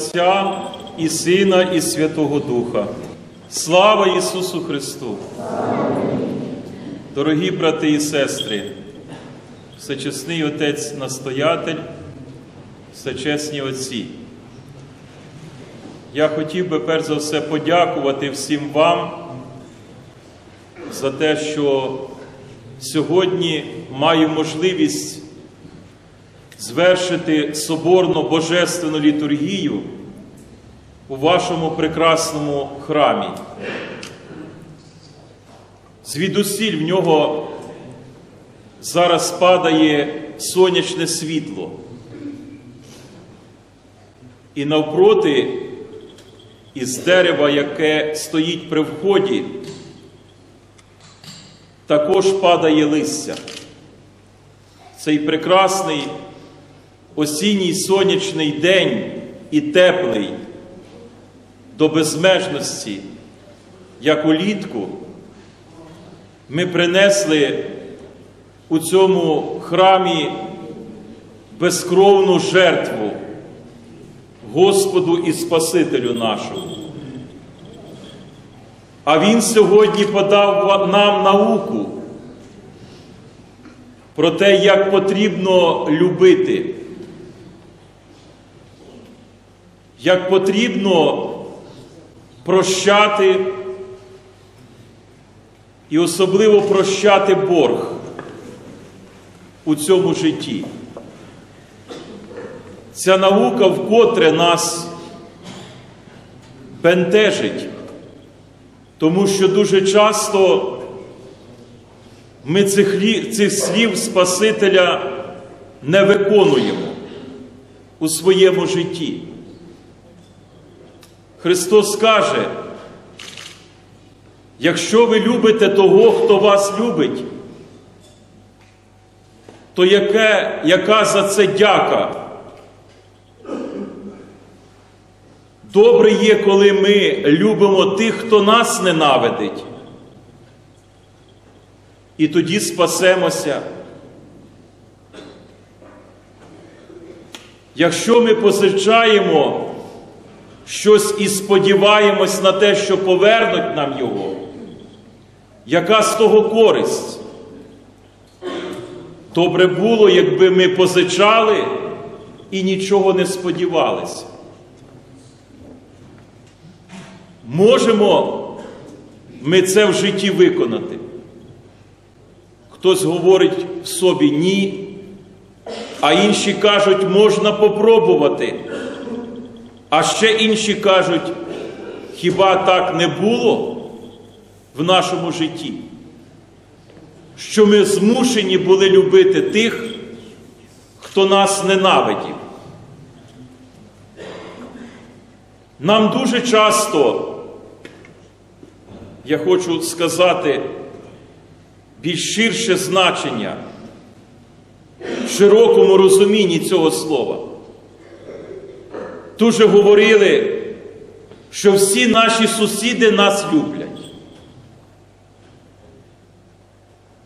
Отця і Сина, і Святого Духа. Слава Ісусу Христу! Дорогі брати і сестри, всечесний Отець настоятель, всечесні Отці. Я хотів би перш за все подякувати всім вам за те, що сьогодні маю можливість звершити соборну божественну літургію у вашому прекрасному храмі. Звідусіль в нього зараз падає сонячне світло. І навпроти, із дерева, яке стоїть при вході, також падає листя. Цей прекрасний осінній сонячний день і теплий до безмежності, як улітку, ми принесли у цьому храмі безкровну жертву Господу і Спасителю нашому. А Він сьогодні подав нам науку про те, як потрібно любити, як потрібно прощати і особливо прощати борг у цьому житті. Ця наука вкотре нас бентежить, тому що дуже часто ми цих, цих слів Спасителя не виконуємо у своєму житті. Христос каже, якщо ви любите того, хто вас любить, то яке, яка за це дяка? Добре є, коли ми любимо тих, хто нас ненавидить. І тоді спасемося. Якщо ми позичаємо щось і сподіваємось на те, що повернуть нам його, яка з того користь? Добре було, якби ми позичали і нічого не сподівалися. Можемо ми це в житті виконати. Хтось говорить в собі ні, а інші кажуть, можна попробувати. А ще інші кажуть, хіба так не було в нашому житті? Що ми змушені були любити тих, хто нас ненавидів. Нам дуже часто, я хочу сказати, більш ширше значення в широкому розумінні цього слова. Дуже говорили, що всі наші сусіди нас люблять.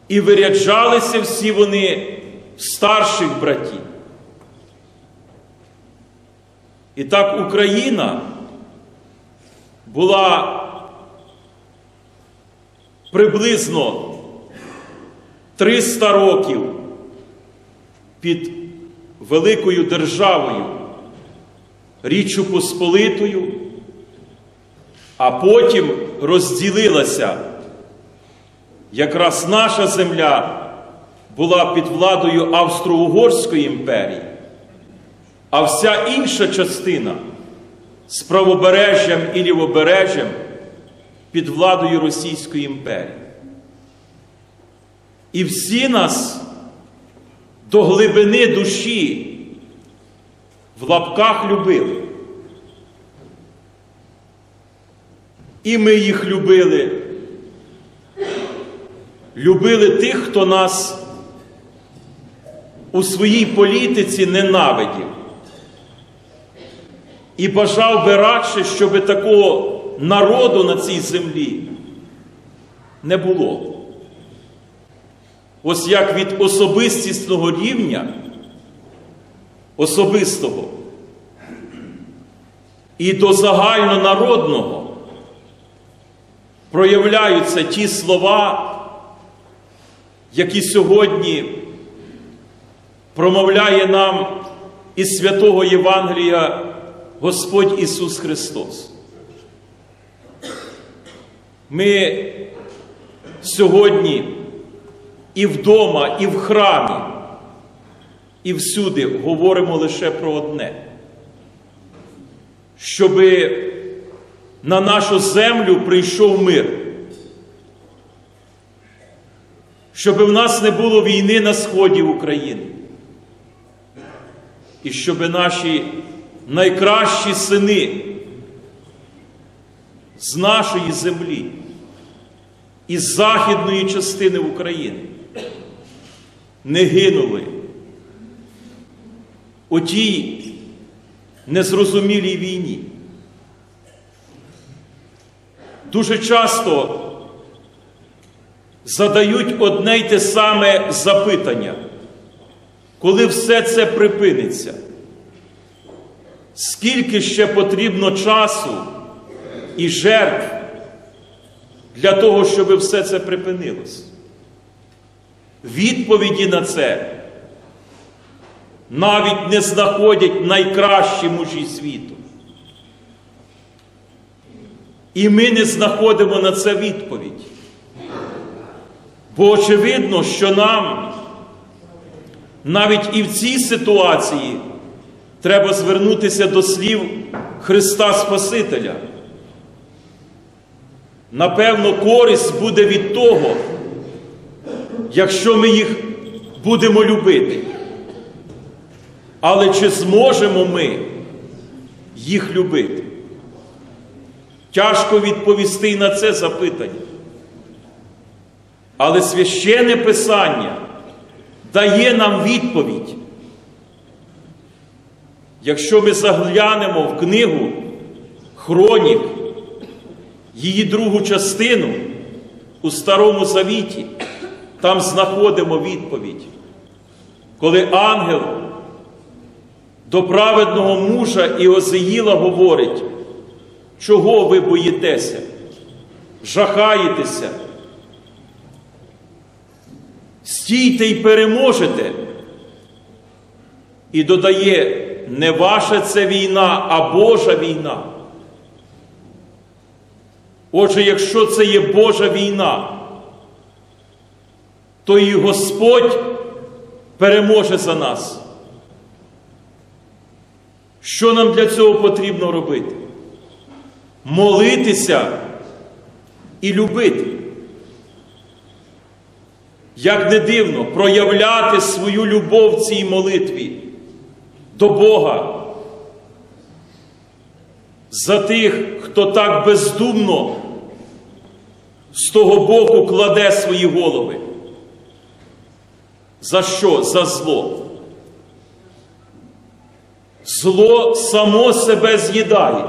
І виряджалися всі вони старших братів. І так Україна була приблизно 300 років під великою державою, Річчю Посполитою, а потім розділилася. Якраз наша земля була під владою Австро-Угорської імперії, а вся інша частина з правобережжям і лівобережжям під владою Російської імперії. І всі нас до глибини душі в лапках любили. І ми їх любили. Любили тих, хто нас у своїй політиці ненавидів. І бажав би радше, щоб такого народу на цій землі не було. Ось як від особистісного рівня, особистого, і до загальнонародного проявляються ті слова, які сьогодні промовляє нам із святого Євангелія Господь Ісус Христос. Ми сьогодні і вдома, і в храмі, і всюди говоримо лише про одне, щоби на нашу землю прийшов мир, щоби в нас не було війни на сході України, і щоби наші найкращі сини з нашої землі, із західної частини України не гинули у тій незрозумілій війні. Дуже часто задають одне й те саме запитання, коли все це припиниться, скільки ще потрібно часу і жертв для того, щоб все це припинилось? Відповіді на це навіть не знаходять найкращі мужі світу. І ми не знаходимо на це відповідь. Бо очевидно, що нам навіть і в цій ситуації треба звернутися до слів Христа Спасителя. Напевно, користь буде від того, якщо ми їх будемо любити. Але чи зможемо ми їх любити? Тяжко відповісти на це запитання. Але священне Писання дає нам відповідь. Якщо ми заглянемо в книгу Хронік, її другу частину у Старому Завіті, там знаходимо відповідь, коли ангел до праведного мужа Іозеїла говорить, чого ви боїтеся, жахаєтеся, стійте й переможете. І додає, не ваша це війна, а Божа війна. Отже, якщо це є Божа війна, то і Господь переможе за нас. Що нам для цього потрібно робити? Молитися і любити. Як не дивно, проявляти свою любов в цій молитві до Бога за тих, хто так бездумно з того боку кладе свої голови. За що? За зло. Зло само себе з'їдає.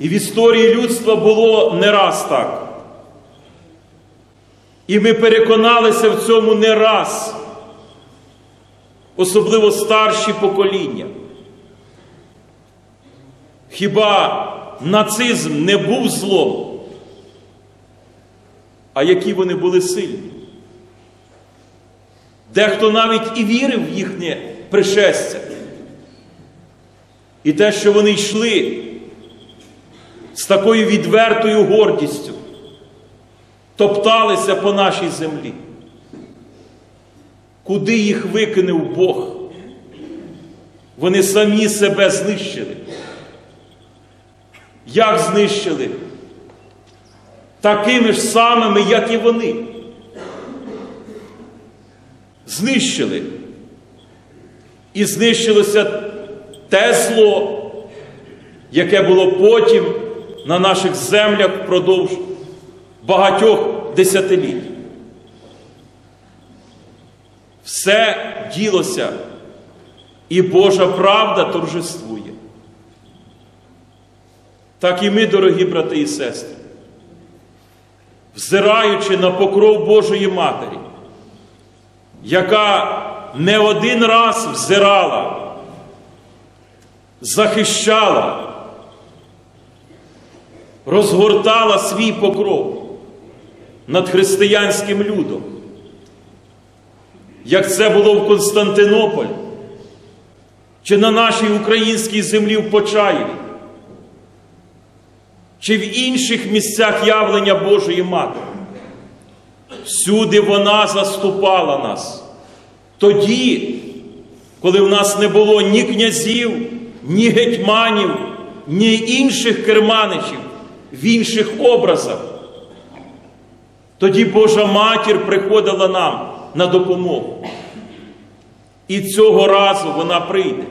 І в історії людства було не раз так. І ми переконалися в цьому не раз, особливо старші покоління. Хіба нацизм не був злом? А які вони були сильні? Дехто навіть і вірив в їхнє пришестя. І те, що вони йшли з такою відвертою гордістю, топталися по нашій землі. Куди їх викинув Бог? Вони самі себе знищили. Як знищили? Такими ж самими, як і вони. Знищили. І знищилося те зло, яке було потім на наших землях впродовж багатьох десятиліть. Все ділося, і Божа правда торжествує. Так і ми, дорогі брати і сестри, взираючи на покров Божої Матері, яка не один раз взирала захищала, розгортала свій покров над християнським людом, як це було в Константинополі чи на нашій українській землі в Почаєві, чи в інших місцях явлення Божої Матері. Всюди вона заступала нас. Тоді, коли в нас не було ні князів, ні гетьманів, ні інших керманичів в інших образах. Тоді Божа матір приходила нам на допомогу. І цього разу вона прийде.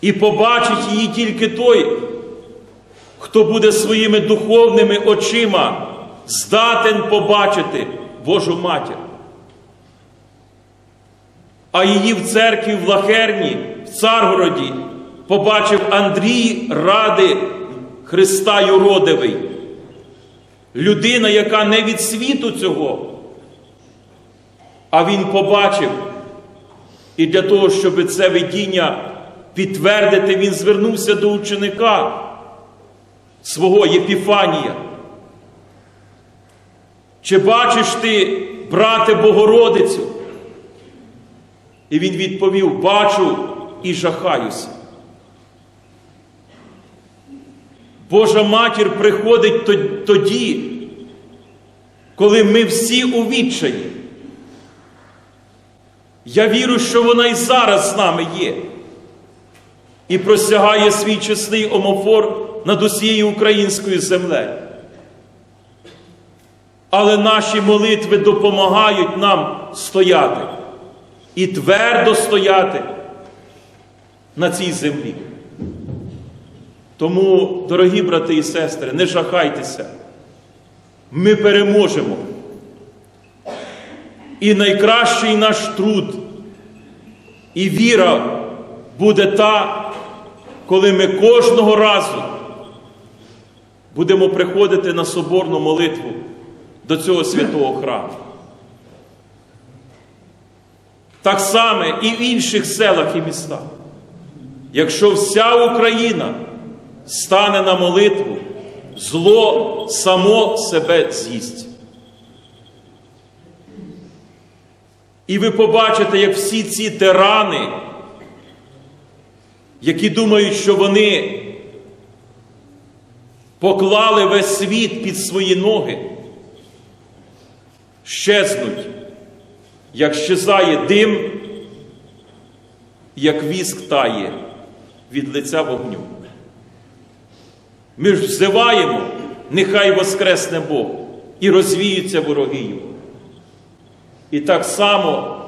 І побачить її тільки той, хто буде своїми духовними очима здатен побачити Божу матір. А її в церкві в Лахерні, в Царгороді, побачив Андрій Ради Христа Юродивий. Людина, яка не від світу цього, а він побачив. І для того, щоб це видіння підтвердити, він звернувся до ученика свого Єпіфанія. Чи бачиш ти, брате Богородицю? І він відповів: Бачу і жахаюся. Божа матір приходить тоді, коли ми всі у відчаї. Я вірю, що вона і зараз з нами є. І просягає свій чесний омофор над усією українською землею. Але наші молитви допомагають нам стояти і твердо стояти на цій землі. Тому, дорогі брати і сестри, не жахайтеся. Ми переможемо. І найкращий наш труд і віра буде та, коли ми кожного разу будемо приходити на соборну молитву до цього святого храму. Так само і в інших селах і містах. Якщо вся Україна стане на молитву, зло само себе з'їсть. І ви побачите, як всі ці тирани, які думають, що вони поклали весь світ під свої ноги, щезнуть, як щезає дим, як віск тає від лиця вогню. Ми ж взиваємо, нехай воскресне Бог і розвіються вороги його. І так само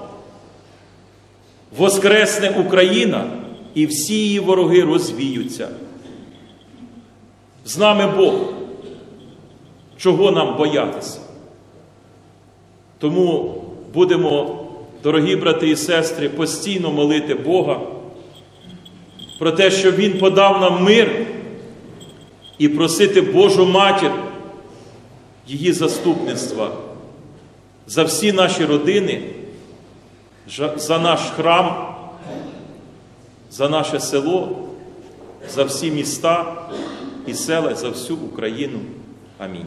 воскресне Україна і всі її вороги розвіються. З нами Бог. Чого нам боятися? Тому будемо, дорогі брати і сестри, постійно молити Бога про те, щоб Він подав нам мир і просити Божу матір, її заступництва за всі наші родини, за наш храм, за наше село, за всі міста і села, за всю Україну. Амінь.